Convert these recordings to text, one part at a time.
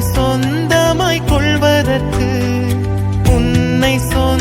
சொந்தமாய் கொள்வதற்கு உன்னை சொந்த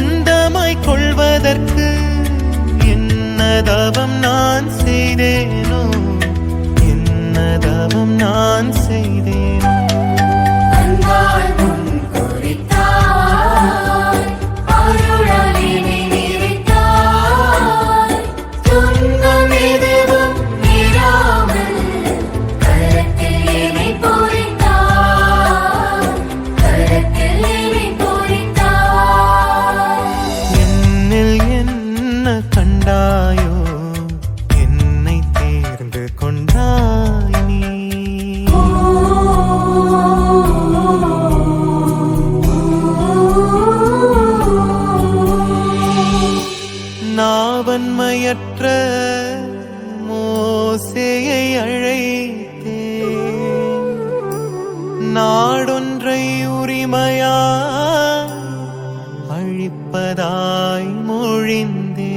பாவன்மையற்ற மோசையை அழைத்தே நாடொன்றை உரிமையா அழிப்பதாய் மொழிந்தே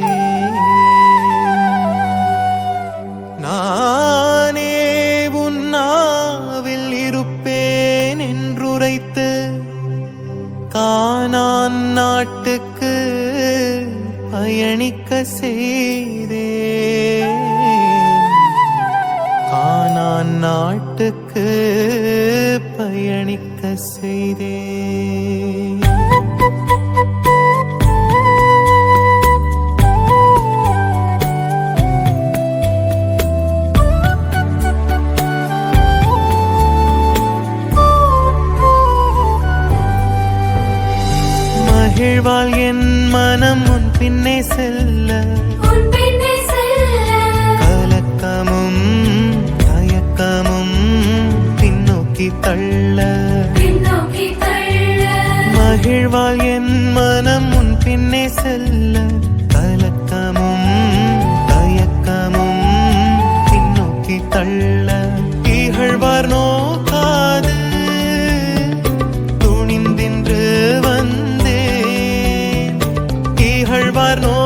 நானே உன்னாவில் இருப்பேன் என்றுரைத்து கானான் நாட்டுக்கு செய்தே கானான் நாட்டுக்கு பயணிக்க செய்தே மகிழ்வாள் என் மனம் பின்னே செல்ல. सर्वानो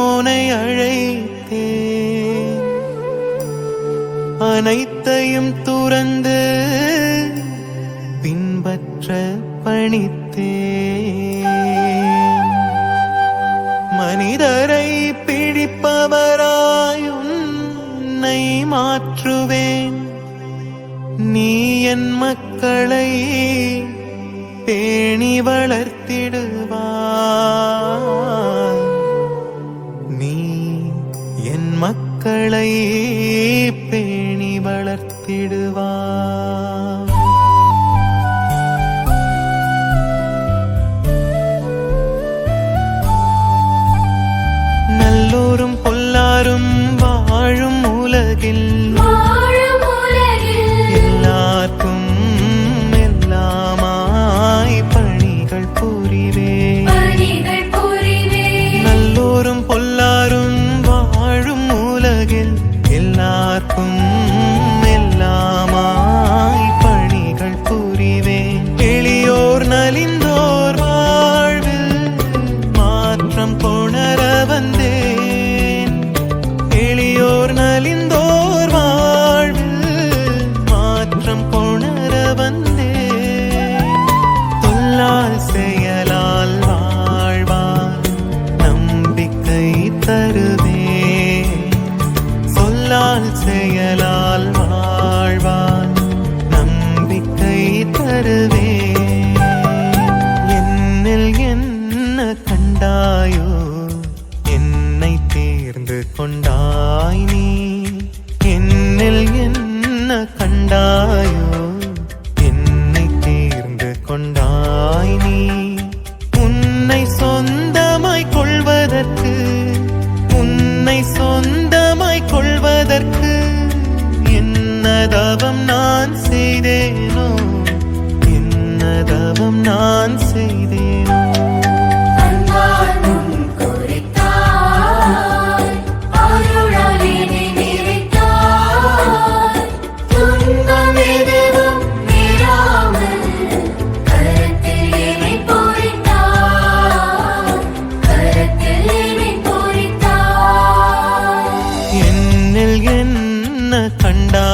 சீமோனை அழைத்தே அனைத்தையும் துறந்து பின்பற்ற பணித்தே மனிதரை பிடிப்பவராய் உன்னை மாற்றுவேன். நீ என் மக்களை பேணி வளர்த்திடுவா மக்களை பேணி வளர்த்திடுவார். எல்லாருக்கும் எல்லாமாய் பணிகள் புரிவே. எளியோர் நலிந்தோர் வாழ்வில் மாற்றம் கொணர வந்தேன். எளியோர் நலிந்தோர் வாழ்வில் மாற்றம் கொணர வந்தேன். தொல்லால் செயலால் வாழ்வார் நம்பிக்கை தரு கொண்டாய் நீ உன்னை சொந்தமாய் கொள்வதற்கு உன்னை சொந்தமாய் கொள்வதற்கு என்ன தவம் நான் செய்தேனோ என்ன தவம் நான் செய்தேன் என்ன கண்டா